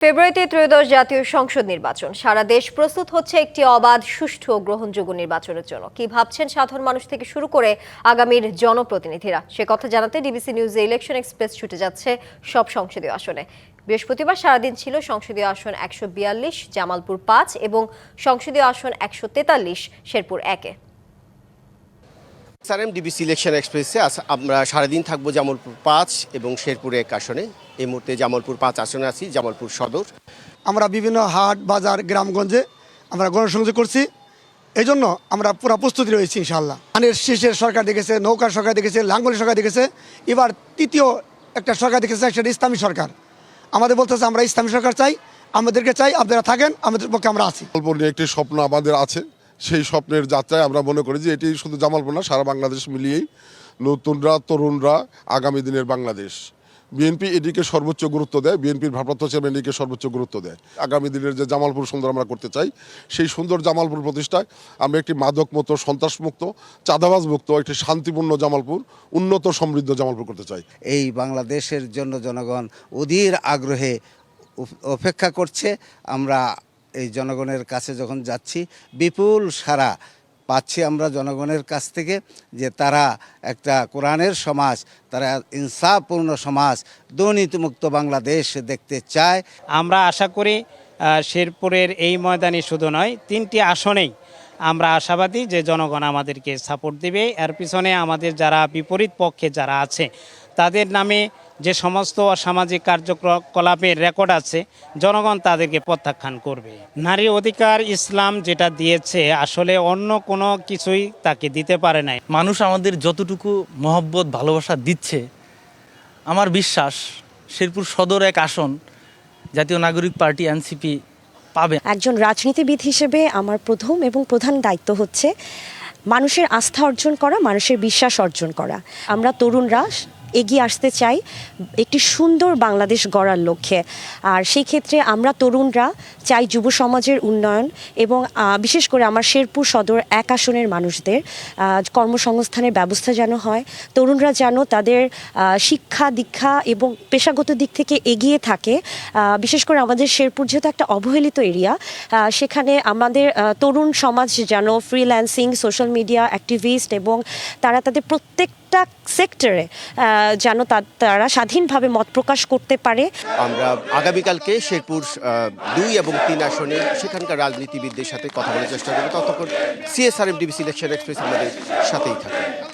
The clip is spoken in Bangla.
ফেব্রুয়ারিতে ত্রয়োদশ জাতীয় সংসদ নির্বাচন। সারা দেশ প্রস্তুত হচ্ছে একটি অবাধ, সুষ্ঠু ও গ্রহণযোগ্য নির্বাচনের জন্য। কি ভাবছেন সাধারণ মানুষ থেকে শুরু করে আগামীর জনপ্রতিনিধিরা? সে কথা জানাতে ডিবিসি নিউজে ইলেকশন এক্সপ্রেস ছুটে যাচ্ছে সব সংসদীয় আসনে। বৃহস্পতিবার সারাদিন ছিল সংসদীয় আসন একশো বিয়াল্লিশ, জামালপুর পাঁচ এবং সংসদীয় আসন একশো তেতাল্লিশ, শেরপুর একে। সারেম ডিবিসি ইলেকশন এক্সপ্রেসে আজ- আমরা সারাদিন থাকব জামালপুর পাঁচ এবং শেরপুর এক আসনে। এই মুহূর্তে জামালপুর পাঁচ আসনে আছি জামালপুর সদর। আমরা বিভিন্ন হাট বাজার গ্রামগঞ্জে আমরা গণসংযোগ করছি। এই জন্য আমরা পুরো প্রস্তুতি রয়েছি ইনশাল্লাহ ধানের শীষের সরকার দেখেছে নৌকার সরকার দেখেছে লাঙ্গলের সরকার দেখেছে। এবার তৃতীয় একটা সরকার দেখেছে সেটা ইসলামী সরকার। আমাদের বলতেছে আমরা ইসলামী সরকার চাই আমাদেরকে চাই আপনারা থাকেন আমাদের পক্ষে আমরা আছি। একটি স্বপ্ন আমাদের আছে। সেই স্বপ্নের যাত্রায় আমরা মনে করি যে এটি শুধু জামালপুর না, সারা বাংলাদেশ মিলিয়েই নতুনরা, তরুণরা আগামী দিনের বাংলাদেশ। বিএনপি এটিকে সর্বোচ্চ গুরুত্ব দেয়, বিএনপির ভারপ্রাপ্ত চেয়ারম্যান এটিকে সর্বোচ্চ গুরুত্ব দেয়। আগামী দিনের যে জামালপুর সুন্দর আমরা করতে চাই, সেই সুন্দর জামালপুর প্রতিষ্ঠায় আমরা একটি মাদক মুক্ত সন্ত্রাসমুক্ত চাঁদাবাজ মুক্ত একটি শান্তিপূর্ণ জামালপুর, উন্নত, সমৃদ্ধ জামালপুর করতে চাই। এই বাংলাদেশের জন্য জনগণ অধীর আগ্রহে অপেক্ষা করছে। আমরা এই জনগণের কাছে যখন যাচ্ছি, বিপুল সারা পাচ্ছি আমরা জনগণের কাছ থেকে যে তারা একটা কোরআনের সমাজ, তারা ইনসাফপূর্ণ সমাজ, দুর্নীতিমুক্ত বাংলাদেশ দেখতে চায়। আমরা আশা করি শেরপুরের এই ময়দানে শুধু নয়, তিনটি আসনেই আমরা আশাবাদী যে জনগণ আমাদেরকে সাপোর্ট দেবে। এর পিছনে আমাদের যারা বিপরীত পক্ষে যারা আছে, তাদের নামে যে সমস্ত অসামাজিক কার্যকলাপের রেকর্ড আছে জনগণ তাদেরকে প্রত্যাখ্যান করবে। নারী অধিকার ইসলাম যেটা দিয়েছে আসলে অন্য কোনো কিছুই তাকে দিতে পারে নাই। মানুষ আমাদের যতটুকু মহব্বত ভালোবাসা দিচ্ছে আমার বিশ্বাস শেরপুর সদর এক আসন জাতীয় নাগরিক পার্টি এনসিপি পাবে। একজন রাজনীতিবিদ হিসেবে আমার প্রথম এবং প্রধান দায়িত্ব হচ্ছে মানুষের আস্থা অর্জন করা মানুষের বিশ্বাস অর্জন করা। আমরা তরুণরা এগিয়ে আসতে চাই, একটি সুন্দর বাংলাদেশ গড়ার লক্ষ্যে। আর সেই ক্ষেত্রে আমরা তরুণরা চাই যুব সমাজের উন্নয়ন এবং বিশেষ করে আমার শেরপুর সদর এক আসনের মানুষদের কর্মসংস্থানের ব্যবস্থা যেন হয়, তরুণরা যেন তাদের শিক্ষা, দীক্ষা এবং পেশাগত দিক থেকে এগিয়ে থাকে। বিশেষ করে আমাদের শেরপুর যেহেতু একটা অবহেলিত এরিয়া সেখানে আমাদের তরুণ সমাজ যেন ফ্রিল্যান্সিং সোশ্যাল মিডিয়া অ্যাক্টিভিস্ট এবং তারা তাদের প্রত্যেকটা সেক্টরে যেন তারা স্বাধীনভাবে মত প্রকাশ করতে পারে। আমরা আগামীকালকে শেরপুর দুই এবং তিন আসনে সেখানকার রাজনীতিবিদদের সাথে কথা বলার চেষ্টা করব। ততক্ষণ সিএসআরএম ডিবিসি ইলেকশন এক্সপ্রেস আমাদের সাথেই থাকে